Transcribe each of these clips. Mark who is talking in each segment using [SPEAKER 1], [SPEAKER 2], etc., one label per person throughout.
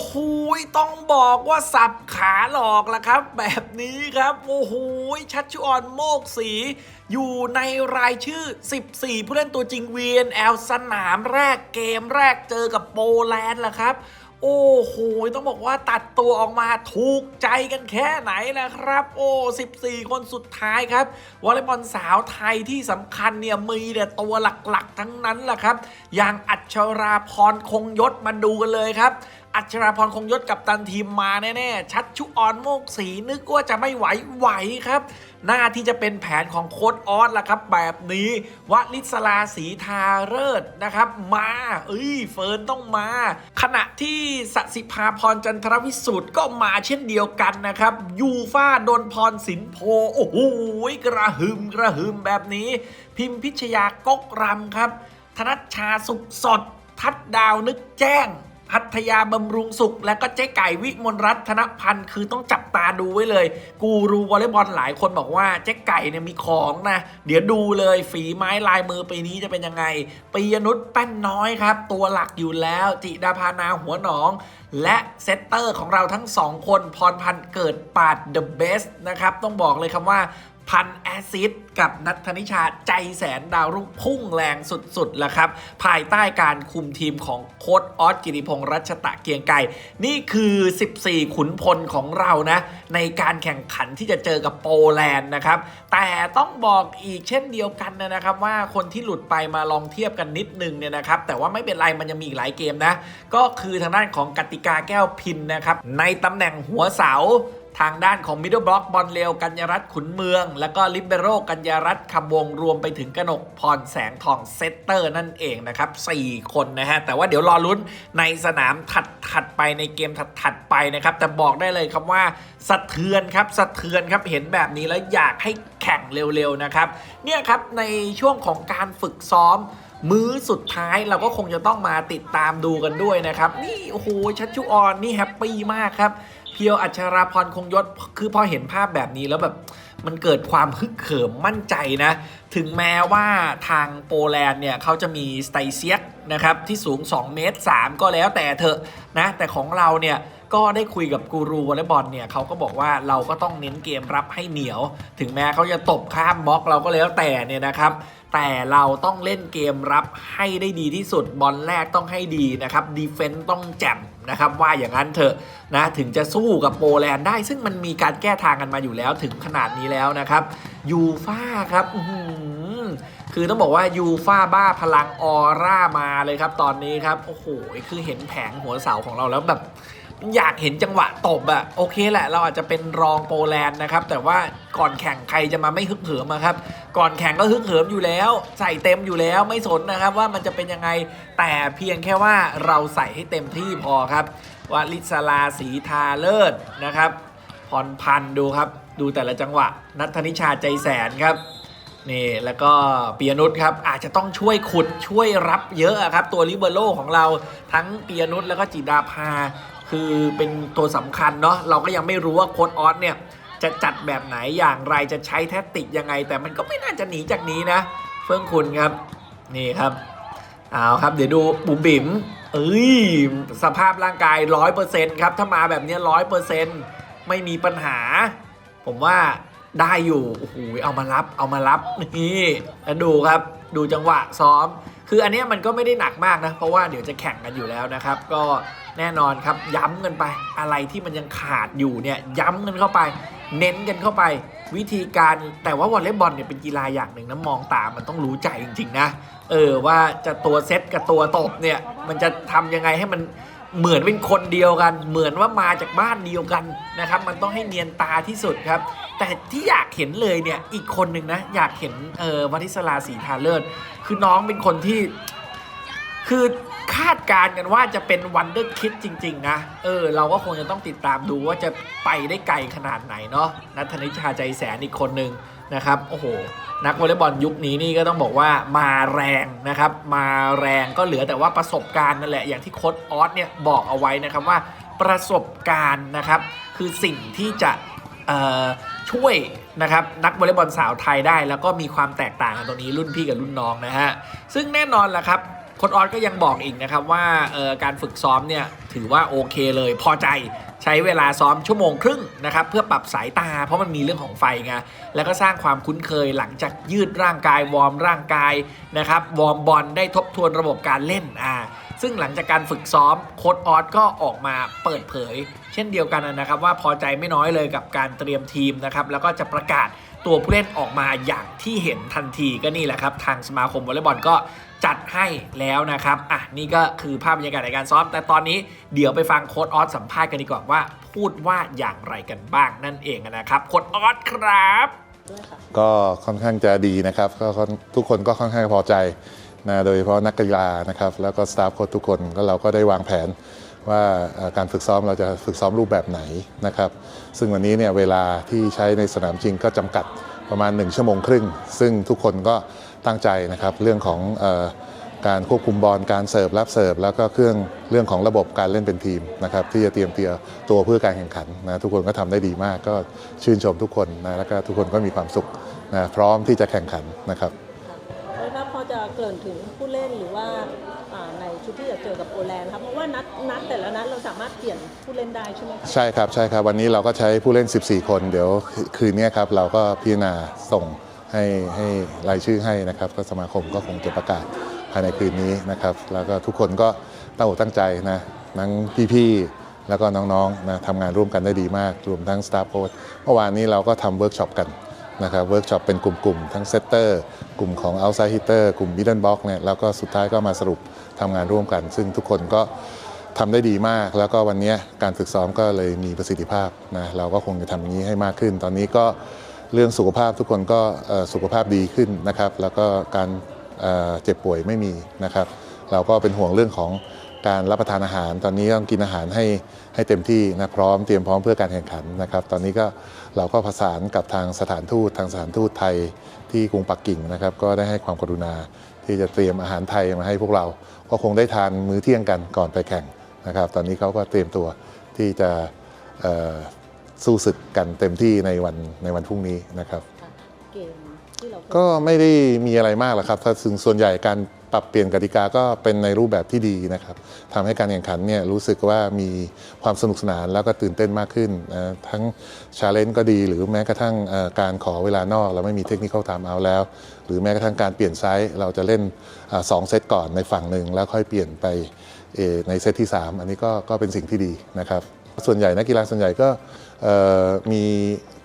[SPEAKER 1] โหต้องบอกว่าสับขาหลอกละครับ แบบนี้ครับโอ้โหชัชชุออนโมกสีอยู่ในรายชื่อ 14 ผู้เล่นตัวจริง VNL สนามแรกเกมแรกเจอกับโปแลนด์ละครับโอ้โห ต้องบอกว่าตัดตัวออกมาถูกใจกันแค่ไหนนะครับ โอ้ 14 คนสุดท้ายครับ วอลเลย์บอลสาวไทยที่สำคัญเนี่ยมีแต่ตัวหลักๆ ทั้งนั้นแหละครับ อย่างอัชราพรคงยศมาดูกันเลยครับ อัชราพรคงยศกับตันทีมมาแน่ๆ ชัดชุออนโมกสีนึกว่าจะไม่ไหวไหวครับ หน้าที่จะเป็นแผนของโค้ดออสละครับ แบบนี้วัลิศลาสีทาเริศนะครับ มาเอ้ยเฟิร์นต้องมา ขณะที่สสิภาพรจันทรวิสุทธ์ก็มาเช่นเดียวกันนะครับ ยูฟ่าโดนพรสินโพโอ้โหกระหึมกระหึมแบบนี้ พิมพิชยากกรำครับ ธนัชชาสุขสด ทัดดาวนึกแจ้ง พัทยาบำรุงสุข และก็เจ๊ไก่วิมลรัตน์ธนพันธ์คือต้องจับตาดูไว้เลย กูรูวอลเลย์บอลหลายคนบอกว่าเจ๊ไก่เนี่ยมีของนะ เดี๋ยวดูเลยฝีไม้ลายมือปีนี้จะเป็นยังไงปียนุชแป้นน้อยครับ ตัวหลักอยู่แล้วจิดาพานาหัวหนอง และเซตเตอร์ของเราทั้งสองคนพรพันธ์เกิดปาด The Best นะครับต้องบอกเลยคำว่า พันแอซิดกับนัทธนิชาใจแสนดาวรุ่งพุ่งแรงสุดๆแหละครับ ภายใต้การคุมทีมของโค้ดออสกิติพงษ์รัชตะเกียงไก่นี่คือ 14 ขุนพลของเรานะ ในการแข่งขันที่จะเจอกับโปแลนด์นะครับ แต่ต้องบอกอีกเช่นเดียวกันนะครับว่าคนที่หลุดไปมาลองเทียบกันนิดนึงเนี่ยนะครับ แต่ว่าไม่เป็นไรมันยังมีอีกหลายเกมนะ ก็คือทางด้านของกติกาแก้วพินนะครับในตำแหน่งหัวเสา ทางด้านของมิดเดิลบล็อกบอลเร็วกัญญรัตน์ขุนเมือง แล้วก็ลิเบโรกัญญรัตน์คำวงรวมไปถึงกนกพรแสงทองเซตเตอร์นั่นเองนะครับ 4 คนนะฮะ แต่ว่าเดี๋ยวรอลุ้นในสนามถัดถัดไปในเกมถัดถัดไปนะครับ แต่บอกได้เลยครับว่าสะเทือนครับสะเทือนครับเห็นแบบนี้แล้วอยากให้แข่งเร็วๆนะครับเนี่ยครับในช่วงของการฝึกซ้อมมื้อสุดท้ายเราก็คงจะต้องมาติดตามดูกันด้วยนะครับ นี่โอ้โหชัชชุออนนี่แฮปปี้มากครับ เพียวอัชราพรคงยศคือพอเห็นภาพแบบนี้แล้วแบบมันเกิดความฮึกเหิมมั่นใจนะ ถึงแม้ว่าทางโปแลนด์เนี่ยเขาจะมีสไตเซียกนะครับที่สูง 2 เมตร 3 ก็แล้วแต่เถอะนะ แต่ของเราเนี่ยก็ได้คุยกับกูรูวอลเลย์บอลเนี่ยเขาก็บอกว่าเราก็ต้องเน้นเกมรับให้เหนียว ถึงแม้เขาจะตบข้ามบล็อกเราก็แล้วแต่เนี่ยนะครับ แต่เราต้องเล่นเกมรับให้ได้ดีที่สุดบอลแรกต้องให้ดีนะครับดีเฟนต์ต้องแจ่ม นะครับว่าอย่างนั้นเถอะนะถึงจะสู้กับโปแลนด์ได้ ซึ่งมันมีการแก้ทางกันมาอยู่แล้วถึงขนาดนี้แล้วนะครับยูฟ่าครับคือต้องบอกว่ายูฟ่าบ้าพลังออร่ามาเลยครับตอนนี้ครับโอ้โหคือเห็นแผงหัวเสาของเราแล้วแบบ อยากเห็นจังหวะตบอะโอเคแหละเราอาจจะเป็นรองโปแลนด์นะครับ แต่ว่าก่อนแข่งใครจะมาไม่ฮึกเหิมอะครับก่อนแข่งก็ฮึกเหิมอยู่แล้ว ใส่เต็มอยู่แล้วไม่สนนะครับว่ามันจะเป็นยังไงแต่เพียงแค่ว่าเราใส่ให้เต็มที่พอครับวาลิศลาสีทาเลิศนะครับพรพันดูครับ ดูแต่ละจังหวะ นัทนิชาใจแสนครับนี่แล้วก็ปียนุชครับอาจจะต้องช่วยขุดช่วยรับเยอะอะครับ ตัวลิเบโรของเราทั้งปียนุชแล้วก็จิดาภา คือเป็นตัวสำคัญเนาะเราก็ยังไม่รู้ว่าโค้ดออสเนี่ยจะจัดแบบไหนอย่างไรจะใช้แทคติกยังไง แต่มันก็ไม่น่าจะหนีจากนี้นะ เฟื่องคุณครับนี่ครับเอาครับเดี๋ยวดูบุ๋มบิ๋มเอ้ยสภาพร่างกายร้อยเปอร์เซ็นต์ครับถ้ามาแบบนี้ร้อยเปอร์เซ็นต์ไม่มีปัญหา ผมว่าได้อยู่โอ้โหเอามารับเอามารับนี่แล้วดูครับ ดูจังหวะซ้อม คืออันนี้มันก็ไม่ได้หนักมากนะ เพราะว่าเดี๋ยวจะแข่งกันอยู่แล้วนะครับ ก็แน่นอนครับย้ำกันไปอะไรที่มันยังขาดอยู่เนี่ยย้ำกันเข้าไป เน้นกันเข้าไป วิธีการแต่ว่าวอลเลย์บอลเนี่ยเป็นกีฬาอย่างหนึ่งนะมองตามมันต้องรู้ใจจริง ๆ นะ เออว่าจะตัวเซตกับตัวตบเนี่ยมันจะทำยังไงให้มัน เหมือนเป็นคนเดียวกัน เหมือนว่ามาจากบ้านเดียวกันนะครับ มันต้องให้เนียนตาที่สุดครับ แต่ที่อยากเห็นเลยเนี่ยอีกคนหนึ่งนะ อยากเห็นเออวัทิสลาสีทาเลิศคือน้องเป็นคนที่ คือ คาดการณ์กันว่าจะเป็นวันเดอร์คิดจริง ๆ นะ เออ เราก็คงจะต้องติดตามดูว่าจะไปได้ไกลขนาดไหนเนาะนัทนิชาใจแสนอีกคนหนึ่งนะครับ โอ้โห นักวอลเลย์บอลยุคนี้นี่ก็ต้องบอกว่ามาแรงนะครับ มาแรงก็เหลือแต่ว่าประสบการณ์นั่นแหละ อย่างที่โค้ดออสเนี่ยบอกเอาไว้นะครับว่าประสบการณ์นะครับ คือสิ่งที่จะเอ่อช่วยนะครับนักวอลเลย์บอลสาวไทยได้ แล้วก็มีความแตกต่างกันตรงนี้รุ่นพี่กับรุ่นน้องนะฮะซึ่งแน่นอนแหละครับ โค้ดออสก็ยังบอกอีกนะครับว่าการฝึกซ้อมเนี่ยถือว่าโอเคเลยพอใจใช้เวลาซ้อมชั่วโมงครึ่งนะครับเพื่อปรับสายตา เพราะมันมีเรื่องของไฟไงแล้วก็สร้างความคุ้นเคยหลังจากยืดร่างกายวอร์มร่างกายนะครับวอร์มบอลได้ทบทวนระบบการเล่นอ่าซึ่งหลังจากการฝึกซ้อมโค้ดออสก็ออกมาเปิดเผย เช่นเดียวกันนะครับว่าพอใจไม่น้อยเลยกับการเตรียมทีมนะครับแล้วก็จะประกาศ ตัวผู้เล่นออกมาอย่างที่เห็นทันทีก็นี่แหละครับ ทางสมาคมวอลเลย์บอลก็จัดให้แล้วนะครับ อะนี่ก็คือภาพบรรยากาศในการซ้อม แต่ตอนนี้เดี๋ยวไปฟังโค้ดออสสัมภาษณ์กันดีกว่าว่า พูดว่าอย่างไรกันบ้างนั่นเองนะครับโค้ดออสครับ
[SPEAKER 2] ก็ค่อนข้างจะดีนะครับก็ทุกคนก็ค่อนข้างพอใจนะโดยเฉพาะนักกีฬานะครับ แล้วก็สตาฟโค้ชทุกคนก็เราก็ได้วางแผน ว่าการฝึกซ้อมเราจะฝึกซ้อมรูปแบบไหนนะครับ ซึ่งวันนี้เนี่ยเวลาที่ใช้ในสนามจริงก็จำกัดประมาณ 1 ชั่วโมงครึ่ง ซึ่งทุกคนก็ตั้งใจนะครับเรื่องของออการควบคุมบอลการเสิร์ฟรับเสิร์ฟแล้วก็เครื่องเรื่องของระบบการเล่นเป็นทีมนะครับที่จะเตรียมเตียตัวเพื่อการแข่งขันนะทุกคนก็ทำได้ดีมากก็ชื่นชมทุกคนนะแล้วก็ทุกคนก็มีความสุขนะพร้อมที่จะแข่งขันนะครับ
[SPEAKER 3] แล้วพอจะเกริ่นถึงผู้เล่นหรือว่า ชุดที่จะเจอกับโปแลนด์ครับเพราะว่านัดนัดแต่ละนัดเราสามารถเปลี่ยนผู้เล่นได้ใช่ไหมครับ
[SPEAKER 2] ใช่ครับใช่ครับ วันนี้เราก็ใช้ผู้เล่น 14 คน เดี๋ยวคืนนี้ครับเราก็พิจารณาส่งให้ให้รายชื่อให้นะครับ ก็สมาคมก็คงจะประกาศภายในคืนนี้นะครับ แล้วก็ทุกคนก็ตั้งอกตั้งใจนะทั้งพี่ๆแล้วก็น้องๆนะทำงานร่วมกันได้ดีมากรวมทั้งสตาฟโค้ชเมื่อวานนี้เราก็ทำเวิร์กช็อปกันนะครับเวิร์กช็อปเป็นกลุ่มๆ ทั้งเซตเตอร์ กลุ่มของ outside hitter กลุ่ม middle block เนี่ยแล้วก็สุดท้ายก็มาสรุป ทำงานร่วมกัน ซึ่งทุกคนก็ทำได้ดีมาก แล้วก็วันนี้การฝึกซ้อมก็เลยมีประสิทธิภาพนะเราก็คงจะทำอย่างนี้ให้มากขึ้น ตอนนี้ก็เรื่องสุขภาพทุกคนก็สุขภาพดีขึ้นนะครับ แล้วก็การเเจ็บป่วยไม่มีนะครับ เราก็เป็นห่วงเรื่องของการรับประทานอาหาร ตอนนี้ต้องกินอาหารให้ให้เต็มที่นะพร้อมเตรียมพร้อมเพื่อการแข่งขันนะครับ ตอนนี้ก็เราก็ประสานกับทางสถานทูตทางสถานทูตไทยที่กรุงปักกิ่งนะครับ ก็ได้ให้ความกรุณา ที่จะเตรียมอาหารไทยมาให้พวกเรา ก็คงได้ทานมื้อเที่ยงกันก่อนไปแข่งนะครับ ตอนนี้เขาก็เตรียมตัวที่จะเอ่อสู้ศึกกันเต็มที่ในวันในวันพรุ่งนี้นะครับ
[SPEAKER 3] เกมที่เรา
[SPEAKER 2] ก็ไม่ได้มีอะไรมากหรอกครับถ้าซึ่งส่วนใหญ่การ ปรับเปลี่ยนกติกาก็เป็นในรูปแบบที่ดีนะครับทำให้การแข่งขันเนี่ยรู้สึกว่ามีความสนุกสนานแล้วก็ตื่นเต้นมากขึ้น ทั้งชาเลนจ์ก็ดี หรือแม้กระทั่งการขอเวลานอกเราไม่มีเทคนิคเข้าตามเอาแล้ว หรือแม้กระทั่งการเปลี่ยนไซส์เราจะเล่นสองเซตก่อนในฝั่งหนึ่งแล้วค่อยเปลี่ยนไปในเซตที่ 3 อันนี้ก็ก็เป็นสิ่งที่ดีนะครับ ส่วนใหญ่นักกีฬาส่วนใหญ่ก็มี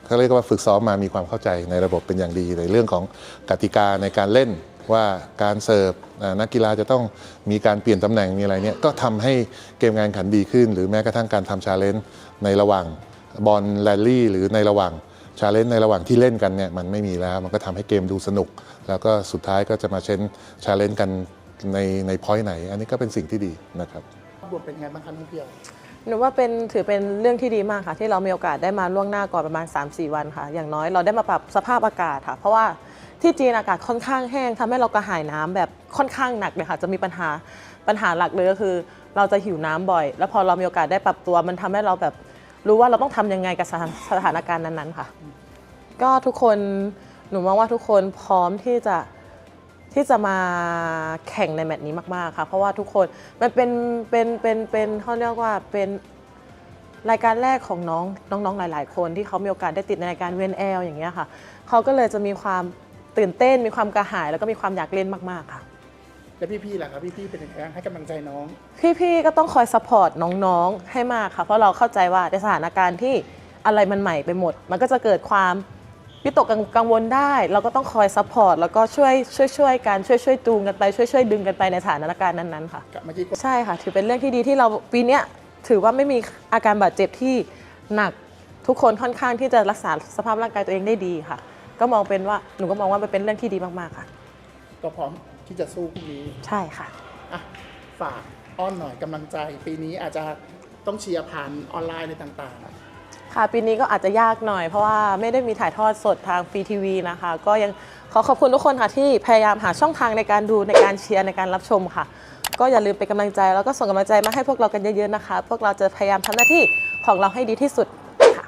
[SPEAKER 2] เขาเรียกว่าฝึกซ้อมมามีความเข้าใจในระบบเป็นอย่างดีในเรื่องของกติกาในการเล่น ว่าการเสิร์ฟอ่านักกีฬาจะต้องมีการเปลี่ยนตำแหน่งมีอะไรเนี่ยก็ทำให้เกมการแข่งขันดีขึ้น หรือแม้กระทั่งการทำชาเลนจ์ในระหว่างบอลแรลลี่หรือในระหว่างชาเลนจ์ในระหว่างที่เล่นกันเนี่ยมันไม่มีแล้ว มันก็ทำให้เกมดูสนุก แล้วก็สุดท้ายก็จะมาเช้นชาเลนจ์กันในในพอยต์ไหน อันนี้ก็เป็นสิ่งที่ดีนะครับ
[SPEAKER 4] บทเป็นไงบ้างคะน้องเพียว
[SPEAKER 3] หนูว่าเป็นถือเป็นเรื่องที่ดีมากค่ะ ที่เรามีโอกาสได้มาล่วงหน้าก่อนประมาณ 3-4 วันค่ะ อย่างน้อยเราได้มาปรับสภาพอากาศค่ะ เพราะว่า ที่จีนอากาศค่อนข้างแห้งทำให้เรากระหายน้ำแบบค่อนข้างหนักเลยค่ะจะมีปัญหาปัญหาหลักเลยก็คือ เราจะหิวน้ำบ่อย แล้วพอเรามีโอกาสได้ปรับตัว มันทำให้เราแบบรู้ว่าเราต้องทำยังไงกับสถานสถานการณ์นั้นๆค่ะ ก็ทุกคนหนูมองว่าทุกคนพร้อมที่จะที่จะมาแข่งในแมตช์นี้มากๆค่ะ เพราะว่าทุกคนมันเป็นเป็นเป็นเป็นเขาเรียกว่าเป็นรายการแรกของน้องน้องๆหลาย ๆ คนที่เขามีโอกาสได้ติดในรายการเวนแอลอย่างเงี้ยค่ะเขาก็เลยจะมีความ ตื่นเต้นมีความกระหาย แล้วก็มีความอยากเล่นมากๆค่ะ
[SPEAKER 4] แล้วพี่ๆล่ะครับพี่ๆเป็นยังไงบ้างให้กำลังใจน้อง
[SPEAKER 3] พี่ๆก็ต้องคอยซัพพอร์ตน้องๆให้มากค่ะ เพราะเราเข้าใจว่าในสถานการณ์ที่อะไรมันใหม่ไปหมด มันก็จะเกิดความวิตกกังกังวลได้ เราก็ต้องคอยซัพพอร์ตแล้วก็ช่วยช่วยช่วยกันช่วยช่วยจูงกันไปช่วยช่วยดึงกันไปในสถานการณ์นั้นๆค่ะ
[SPEAKER 4] กลับมาที่
[SPEAKER 3] ใช่ค่ะ ถือเป็นเรื่องที่ดีที่เราปีเนี้ยถือว่าไม่มีอาการบาดเจ็บที่หนักทุกคนค่อนข้างที่จะรักษาสภาพร่างกายตัวเองได้ดีค่ะ ก็มองเป็นว่าหนูก็มองว่ามันเป็นเรื่องที่ดีมากๆค่ะ
[SPEAKER 4] ก็พร้อมที่จะสู้พรุ่งนี้
[SPEAKER 3] ใช่ค่ะ
[SPEAKER 4] อะฝากอ้อนหน่อยกำลังใจ ปีนี้อาจจะต้องเชียร์ผ่านออนไลน์ในต่างๆ
[SPEAKER 3] ค่ะปีนี้ก็อาจจะยากหน่อยเพราะว่าไม่ได้มีถ่ายทอดสดทางฟรีทีวีนะคะ ก็ยังขอขอบคุณทุกคนค่ะที่พยายามหาช่องทางในการดูในการเชียร์ในการรับชมค่ะ ก็อย่าลืมเป็นกำลังใจ แล้วก็ส่งกำลังใจมาให้พวกเรากันเยอะๆนะคะ พวกเราจะพยายามทำหน้าที่ของเราให้ดีที่สุดค่ะ